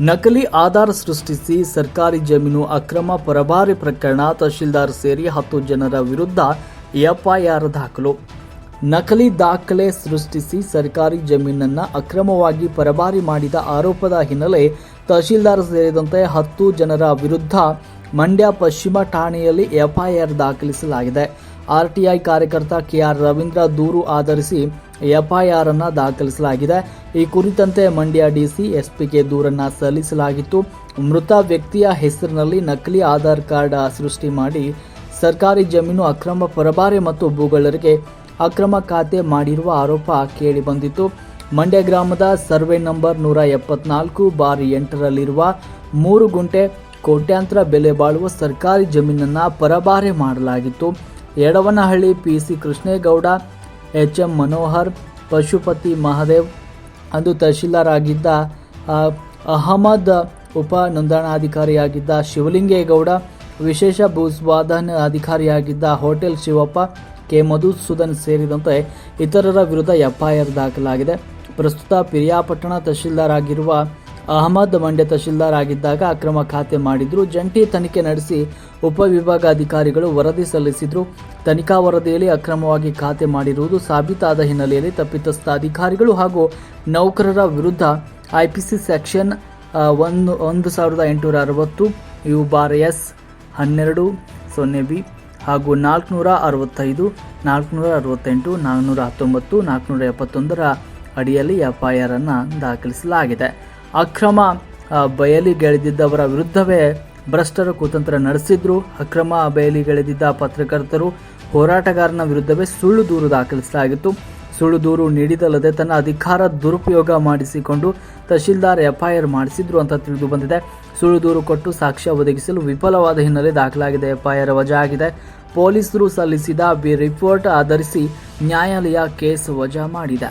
ನಕಲಿ ಆಧಾರ ಸೃಷ್ಟಿಸಿ ಸರ್ಕಾರಿ ಜಮೀನು ಅಕ್ರಮ ಪರಭಾರಿ ಪ್ರಕರಣ ತಹಶೀಲ್ದಾರ್ ಸೇರಿ ಹತ್ತು ಜನರ ವಿರುದ್ಧ ಎಫ್ಐಆರ್ ದಾಖಲು. ನಕಲಿ ದಾಖಲೆ ಸೃಷ್ಟಿಸಿ ಸರ್ಕಾರಿ ಜಮೀನನ್ನು ಅಕ್ರಮವಾಗಿ ಪರಭಾರಿ ಮಾಡಿದ ಆರೋಪದ ಹಿನ್ನೆಲೆ ತಹಶೀಲ್ದಾರ್ ಸೇರಿದಂತೆ ಹತ್ತು ಜನರ ವಿರುದ್ಧ ಮಂಡ್ಯ ಪಶ್ಚಿಮ ಠಾಣೆಯಲ್ಲಿ ಎಫ್ಐಆರ್ ದಾಖಲಿಸಲಾಗಿದೆ. ಆರ್ಟಿಐ ಕಾರ್ಯಕರ್ತ ಕೆಆರ್ ರವೀಂದ್ರ ದೂರು ಆಧರಿಸಿ ಎಫ್ಐಆರ್ ಅನ್ನ ದಾಖಲಿಸಲಾಗಿದೆ. ಈ ಕುರಿತಂತೆ ಮಂಡ್ಯ ಡಿಸಿ ಎಸ್ಪಿಗೆ ದೂರನ್ನ ಸಲ್ಲಿಸಲಾಗಿತ್ತು. ಮೃತ ವ್ಯಕ್ತಿಯ ಹೆಸರಿನಲ್ಲಿ ನಕಲಿ ಆಧಾರ್ ಕಾರ್ಡ್ ಸೃಷ್ಟಿ ಮಾಡಿ ಸರ್ಕಾರಿ ಜಮೀನು ಅಕ್ರಮ ಪರಭಾರೆ ಮತ್ತು ಭೂಗಳರಿಗೆ ಅಕ್ರಮ ಖಾತೆ ಮಾಡಿರುವ ಆರೋಪ ಕೇಳಿಬಂದಿತ್ತು. ಮಂಡ್ಯ ಗ್ರಾಮದ ಸರ್ವೆ ನಂಬರ್ ನೂರ ಎಪ್ಪತ್ನಾಲ್ಕು ಬಾರ್ ಎಂಟರಲ್ಲಿರುವ ಮೂರು ಗುಂಟೆ ಕೋಟ್ಯಾಂತರ ಬೆಲೆ ಬಾಳುವ ಸರ್ಕಾರಿ ಜಮೀನನ್ನು ಪರಭಾರೆ ಮಾಡಲಾಗಿತ್ತು. Yadavanahalli PC Krishnegowda H M Manohar, Pashupati Mahadev, ಅಂದು ತಹಶೀಲ್ದಾರ್ ಆಗಿದ್ದ ಅಹಮದ್ ಉಪ ನೋಂದಣಾಧಿಕಾರಿಯಾಗಿದ್ದ ಶಿವಲಿಂಗೇಗೌಡ, ವಿಶೇಷ ಭೂಸ್ವಾಧನ ಅಧಿಕಾರಿಯಾಗಿದ್ದ ಹೋಟೆಲ್ ಶಿವಪ್ಪ, ಕೆ. ಮಧುಸೂದನ್ ಸೇರಿದಂತೆ ಇತರರ ವಿರುದ್ಧ ಎಫ್ಐಆರ್ ದಾಖಲಾಗಿದೆ. ಪ್ರಸ್ತುತ ಪಿರಿಯಾಪಟ್ಟಣ ತಹಶೀಲ್ದಾರ್ ಆಗಿರುವ ಅಹಮದ್ ಮಂಡ್ಯ ತಹಶೀಲ್ದಾರ್ ಆಗಿದ್ದಾಗ ಅಕ್ರಮ ಖಾತೆ ಮಾಡಿದ್ರು. ಜಂಟಿ ತನಿಖೆ ನಡೆಸಿ ಉಪವಿಭಾಗಾಧಿಕಾರಿಗಳು ವರದಿ ಸಲ್ಲಿಸಿದ್ರು. ತನಿಖಾ ವರದಿಯಲ್ಲಿ ಅಕ್ರಮವಾಗಿ ಖಾತೆ ಮಾಡಿರುವುದು ಸಾಬೀತಾದ ಹಿನ್ನೆಲೆಯಲ್ಲಿ ತಪ್ಪಿತಸ್ಥ ಅಧಿಕಾರಿಗಳು ಹಾಗೂ ನೌಕರರ ವಿರುದ್ಧ ಐಪಿಸಿ ಸೆಕ್ಷನ್ ಒಂದು ಒಂದು ಸಾವಿರದ ಎಂಟುನೂರ ಅರವತ್ತು, ಯು ಬಾರ್ ಎಸ್ ಹನ್ನೆರಡು, ಸೊನ್ನೆ ಬಿ ಹಾಗೂ ನಾಲ್ಕುನೂರ ಅರವತ್ತೈದು, ನಾಲ್ಕುನೂರ ಅರವತ್ತೆಂಟು, ನಾಲ್ಕುನೂರ ಹತ್ತೊಂಬತ್ತು, ನಾಲ್ಕುನೂರ ಎಪ್ಪತ್ತೊಂದರ ಅಡಿಯಲ್ಲಿ ಎಫ್ಐಆರ್ ಅನ್ನು ದಾಖಲಿಸಲಾಗಿದೆ. ಅಕ್ರಮ ಬಯಲಿಗೆಳೆದಿದ್ದವರ ವಿರುದ್ಧವೇ ಭ್ರಷ್ಟರ ಕುತಂತ್ರ ನಡೆಸಿದ್ರು. ಅಕ್ರಮ ಬಯಲಿಗೆಳೆದಿದ್ದ ಪತ್ರಕರ್ತರು ಹೋರಾಟಗಾರನ ವಿರುದ್ಧವೇ ಸುಳ್ಳು ದೂರು ದಾಖಲಿಸಲಾಗಿತ್ತು. ಸುಳ್ಳು ದೂರು ನೀಡಿದಲ್ಲದೆ ತನ್ನ ಅಧಿಕಾರ ದುರುಪಯೋಗ ಮಾಡಿಸಿಕೊಂಡು ತಹಶೀಲ್ದಾರ್, ಎಫ್ಐಆರ್ ಮಾಡಿಸಿದ್ರು ಅಂತ ತಿಳಿದು ಬಂದಿದೆ. ಸುಳ್ಳು ದೂರು ಕೊಟ್ಟು ಸಾಕ್ಷ್ಯ ಒದಗಿಸಲು ವಿಫಲವಾದ ಹಿನ್ನೆಲೆ ದಾಖಲಾಗಿದೆ. ಎಫ್ಐಆರ್ ವಜಾ ಆಗಿದೆ. ಪೊಲೀಸರು ಸಲ್ಲಿಸಿದ ಬಿ ರಿಪೋರ್ಟ್ ಆಧರಿಸಿ ನ್ಯಾಯಾಲಯ ಕೇಸ್ ವಜಾ ಮಾಡಿದೆ.